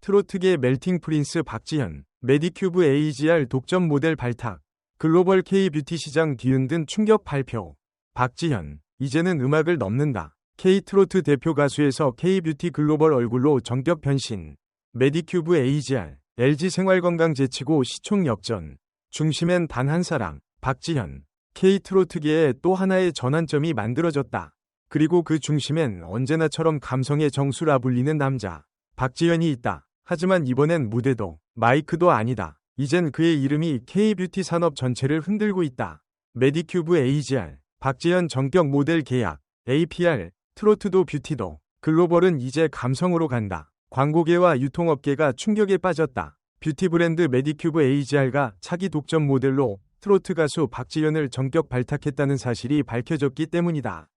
트로트계 멜팅 프린스 박지현, 메디큐브 AGR 독점 모델 발탁, 글로벌 K-뷰티 시장 뒤흔든 충격 발표. 박지현, 이제는 음악을 넘는다. K-트로트 대표 가수에서 K-뷰티 글로벌 얼굴로 정격 변신. 메디큐브 AGR, LG 생활건강 제치고 시총 역전. 중심엔 단 한 사람, 박지현. K-트로트계에 또 하나의 전환점이 만들어졌다. 그리고 그 중심엔 언제나처럼 감성의 정수라 불리는 남자, 박지현이 있다. 하지만 이번엔 무대도, 마이크도 아니다. 이젠 그의 이름이 K-뷰티 산업 전체를 흔들고 있다. 메디큐브 AGR, 박지현 전격 모델 계약, APR, 트로트도 뷰티도, 글로벌은 이제 감성으로 간다. 광고계와 유통업계가 충격에 빠졌다. 뷰티 브랜드 메디큐브 AGR가 차기 독점 모델로 트로트 가수 박지현을 전격 발탁했다는 사실이 밝혀졌기 때문이다.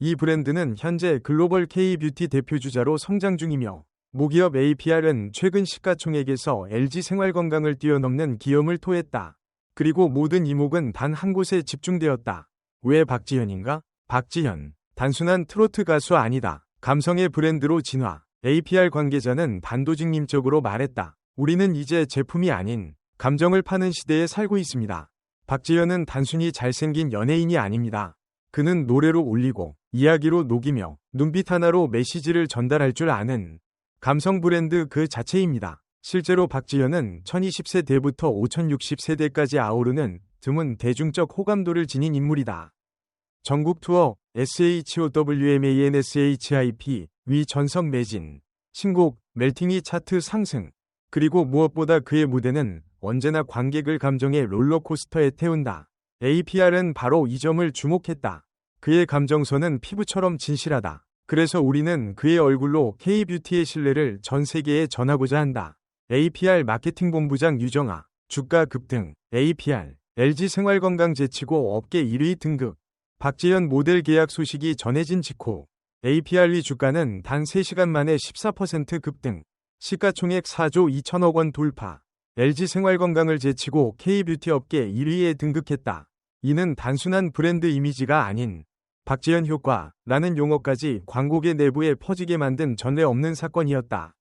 이 브랜드는 현재 글로벌 K-뷰티 대표주자로 성장 중이며 모기업 APR은 최근 시가총액에서 LG 생활건강을 뛰어넘는 기염을 토했다. 그리고 모든 이목은 단 한 곳에 집중되었다. 왜 박지현인가? 박지현. 단순한 트로트 가수 아니다. 감성의 브랜드로 진화. APR 관계자는 단도직입적으로 말했다. 우리는 이제 제품이 아닌 감정을 파는 시대에 살고 있습니다. 박지현은 단순히 잘생긴 연예인이 아닙니다. 그는 노래로 울리고 이야기로 녹이며 눈빛 하나로 메시지를 전달할 줄 아는 감성 브랜드 그 자체입니다. 실제로 박지현은 1020세 대부터 5060세대까지 아우르는 드문 대중적 호감도를 지닌 인물이다. 전국 투어 SHOWMANSHIP 위 전석 매진 신곡 멜팅이 차트 상승 그리고 무엇보다 그의 무대는 언제나 관객을 감정의 롤러코스터에 태운다. APR은 바로 이 점을 주목했다. 그의 감정선은 피부처럼 진실하다. 그래서 우리는 그의 얼굴로 K-뷰티의 신뢰를 전 세계에 전하고자 한다. APR 마케팅 본부장 유정아, 주가 급등, APR, LG 생활건강 제치고 업계 1위 등급, 박지현 모델 계약 소식이 전해진 직후, APR위 주가는 단 3시간 만에 14% 급등, 시가총액 4조 2천억 원 돌파, LG 생활건강을 제치고 K-뷰티 업계 1위에 등극했다. 이는 단순한 브랜드 이미지가 아닌 박지현 효과라는 용어까지 광고계 내부에 퍼지게 만든 전례 없는 사건이었다.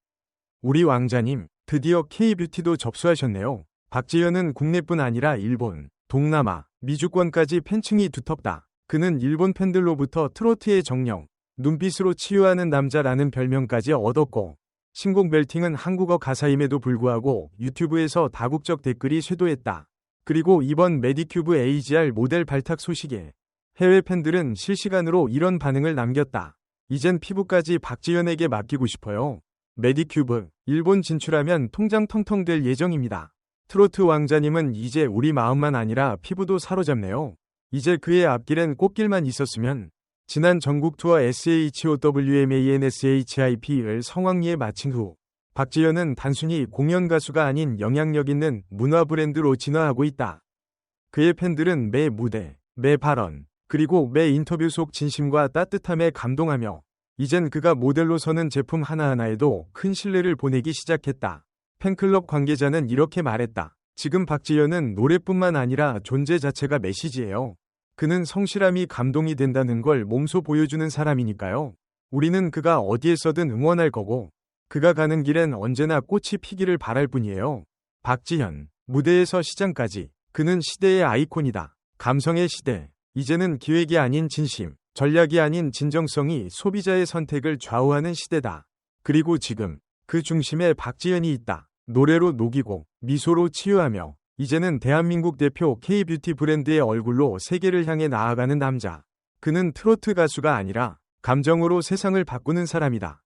우리 왕자님, 드디어 K-뷰티도 접수하셨네요. 박지현은 국내뿐 아니라 일본, 동남아, 미주권까지 팬층이 두텁다. 그는 일본 팬들로부터 트로트의 정령, 눈빛으로 치유하는 남자라는 별명까지 얻었고, 신곡 멜팅은 한국어 가사임에도 불구하고 유튜브에서 다국적 댓글이 쇄도했다. 그리고 이번 메디큐브 AGR 모델 발탁 소식에 해외 팬들은 실시간으로 이런 반응을 남겼다. 이젠 피부까지 박지현에게 맡기고 싶어요. 메디큐브, 일본 진출하면 통장 텅텅 될 예정입니다. 트로트 왕자님은 이제 우리 마음만 아니라 피부도 사로잡네요. 이제 그의 앞길엔 꽃길만 있었으면 지난 전국 투어 SHOWMANSHIP을 성황리에 마친 후 박지현은 단순히 공연 가수가 아닌 영향력 있는 문화 브랜드로 진화하고 있다. 그의 팬들은 매 무대, 매 발언, 그리고 매 인터뷰 속 진심과 따뜻함에 감동하며 이젠 그가 모델로 서는 제품 하나하나에도 큰 신뢰를 보내기 시작했다. 팬클럽 관계자는 이렇게 말했다. 지금 박지현은 노래뿐만 아니라 존재 자체가 메시지예요. 그는 성실함이 감동이 된다는 걸 몸소 보여주는 사람이니까요. 우리는 그가 어디에서든 응원할 거고 그가 가는 길엔 언제나 꽃이 피기를 바랄 뿐이에요. 박지현, 무대에서 시장까지 그는 시대의 아이콘이다. 감성의 시대. 이제는 기획이 아닌 진심, 전략이 아닌 진정성이 소비자의 선택을 좌우하는 시대다. 그리고 지금 그 중심에 박지현이 있다. 노래로 녹이고 미소로 치유하며 이제는 대한민국 대표 K-뷰티 브랜드의 얼굴로 세계를 향해 나아가는 남자. 그는 트로트 가수가 아니라 감정으로 세상을 바꾸는 사람이다.